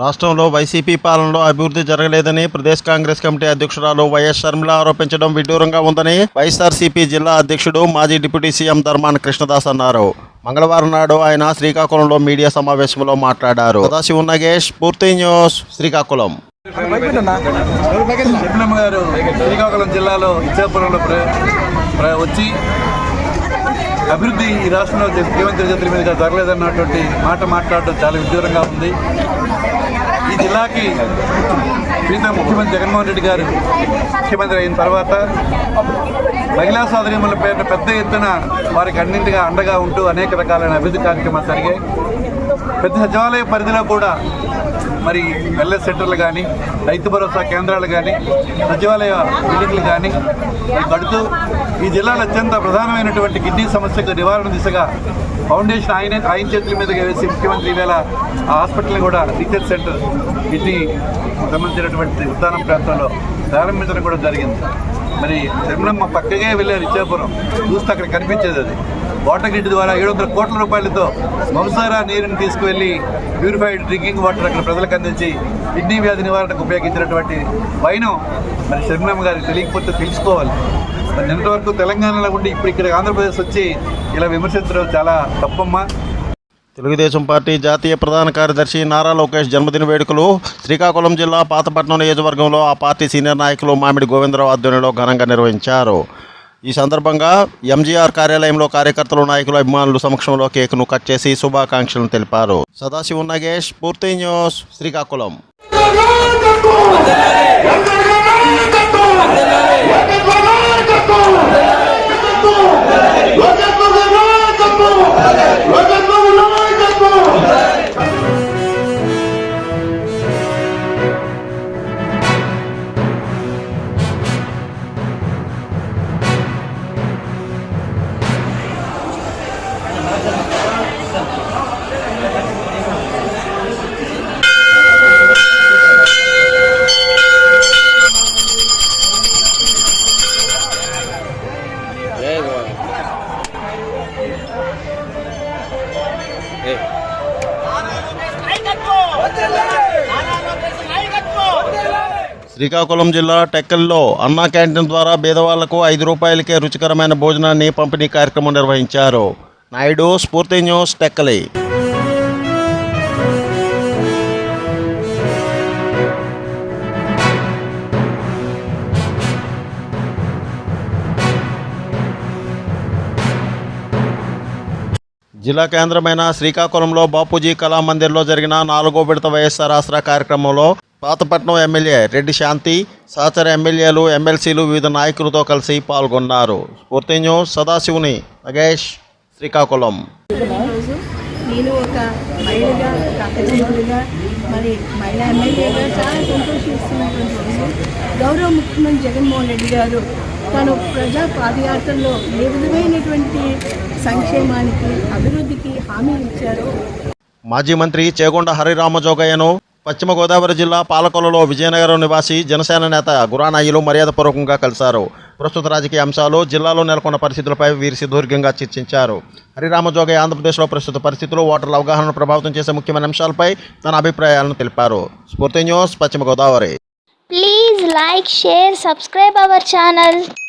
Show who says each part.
Speaker 1: రాష్ట్రంలో వైసీపీ పాలనలో అభివృద్ధి జరగలేదని ప్రదేశ్ కాంగ్రెస్ కమిటీ అధ్యక్షురాలు వైఎస్ షర్మిల ఆరోపించడం విడ్డూరంగా ఉందని వైఎస్ఆర్సీపీ జిల్లా అధ్యక్షుడు మాజీ డిప్యూటీ సీఎం ధర్మాన కృష్ణదాస్ అన్నారు. మంగళవారం నాడు ఆయన శ్రీకాకుళంలో మీడియా సమావేశంలో మాట్లాడారు. సదాశివ నగేష్ పూర్తి న్యూస్ శ్రీకాకుళం.
Speaker 2: గారు శ్రీకాకుళం జిల్లాలో ఇచ్చాపురంలో వచ్చి అభివృద్ధి ఈ రాష్ట్రంలో ముఖ్యమంత్రి చేతుల మీదుగా జరగలేదన్నటువంటి మాట మాట్లాడడం చాలా విదూరంగా ఉంది. ఈ జిల్లాకి ప్రీతం ముఖ్యమంత్రి జగన్మోహన్ రెడ్డి గారు ముఖ్యమంత్రి అయిన తర్వాత మహిళా సోదరిమల పేరున పెద్ద ఎత్తున వారికి అన్నింటిగా అండగా ఉంటూ అనేక రకాలైన అభివృద్ధి కార్యక్రమాలు జరిగాయి. పెద్ద సచివాలయ పరిధిలో కూడా మరి వెల్నెస్ సెంటర్లు కానీ రైతు భరోసా కేంద్రాలు కానీ సచివాలయ బిల్డింగ్లు కానీ గడుతూ కడుతూ ఈ జిల్లాలో అత్యంత ప్రధానమైనటువంటి కిడ్నీ సమస్యకు నివారణ దిశగా ఫౌండేషన్ ఆయన ఆయన చేతుల మీదుగా వేసి ముఖ్యమంత్రి ఈవేళ ఆ హాస్పిటల్ని కూడా రీసెర్చ్ సెంటర్ కిడ్నీ సంబంధించినటువంటి ఉద్దానం ప్రాంతంలో ప్రారంభించడం కూడా జరిగింది. మరి తిరుమలమ్మ పక్కగే వెళ్ళారు ఇచ్చాపురం చూస్తే అక్కడ కనిపించేది అది. వాటర్ గ్రిడ్ ద్వారా ఏడు వందల కోట్ల రూపాయలతో మంసారా నీరుని తీసుకువెళ్ళి ప్యూరిఫైడ్ డ్రింకింగ్ వాటర్ అక్కడ ప్రజలకు అందించి కిడ్నీ వ్యాధి నివారణకు ఉపయోగించినటువంటి వైనం మరి శర్మమ్మ గారికి తెలియకపోతే తెలుసుకోవాలి. మరి నిన్నటి తెలంగాణలో ఉండి ఇప్పుడు ఇక్కడ ఆంధ్రప్రదేశ్ వచ్చి ఇలా విమర్శించడం చాలా తప్పమ్మా.
Speaker 1: తెలుగుదేశం పార్టీ జాతీయ ప్రధాన కార్యదర్శి నారా లోకేష్ జన్మదిన వేడుకలు శ్రీకాకుళం జిల్లా పాతపట్నం నియోజకవర్గంలో ఆ పార్టీ సీనియర్ నాయకులు మామిడి గోవిందరావు ఆధ్వర్యంలో ఘనంగా నిర్వహించారు. ఈ సందర్భంగా ఎంజీఆర్ కార్యాలయంలో కార్యకర్తలు నాయకులు అభిమానులు సమక్షంలో కేకును కట్ చేసి శుభాకాంక్షలను తెలిపారు సదాశివ నగేష్ పూర్తి న్యూస్ శ్రీకాకుళం శ్రీకాకుళం జిల్లా టెక్కల్లో అన్నా క్యాంటీన్ ద్వారా పేదవాళ్ళకు ఐదు రూపాయలకే రుచికరమైన భోజనాన్ని పంపిణీ కార్యక్రమం నిర్వహించారు. నాయుడు స్ఫూర్తి న్యూస్ టెక్కలి. జిల్లా కేంద్రమైన శ్రీకాకుళంలో బాపూజీ కళామందిర్లో జరిగిన నాలుగో విడత వైఎస్ఆర్ ఆసరా కార్యక్రమంలో పాతపట్నం ఎమ్మెల్యే రెడ్డి శాంతి సహచర ఎమ్మెల్యేలు ఎమ్మెల్సీలు వివిధ నాయకులతో కలిసి పాల్గొన్నారు. స్ఫూర్తి న్యూస్ సదాశివుని నగేష్ శ్రీకాకుళం.
Speaker 3: నేను ఒక మహిళగా అక్కచెల్లెలుగా మరి మహిళా ఎమ్మెల్యేగా చాలా సంతోషిస్తున్నటువంటి రోజు గౌరవ ముఖ్యమంత్రి జగన్మోహన్ రెడ్డి గారు తను ప్రజా పాదయాత్రలో ఏ విధమైనటువంటి సంక్షేమానికి అభివృద్ధికి హామీ ఇచ్చారో
Speaker 1: మాజీ మంత్రి చేగొండ హరిరామజోగయ్యను పశ్చిమ గోదావరి జిల్లా పాలకొలలో విజయనగరం నివాసి జనసేన నేత గురానాయిలు మర్యాదపూర్వకంగా కలిశారు. ప్రస్తుత రాజకీయ అంశాలు జిల్లాలో నెలకొన్న పరిస్థితులపై వీరి సుదీర్ఘంగా చర్చించారు. హరిరామజోగయ్య ఆంధ్రప్రదేశ్లో ప్రస్తుత పరిస్థితులు ఓటర్ల అవగాహనను ప్రభావితం చేసే ముఖ్యమైన అంశాలపై తన అభిప్రాయాలను తెలిపారు. Sphoorthi news Paschima Godavari.
Speaker 4: Please like share subscribe our channel.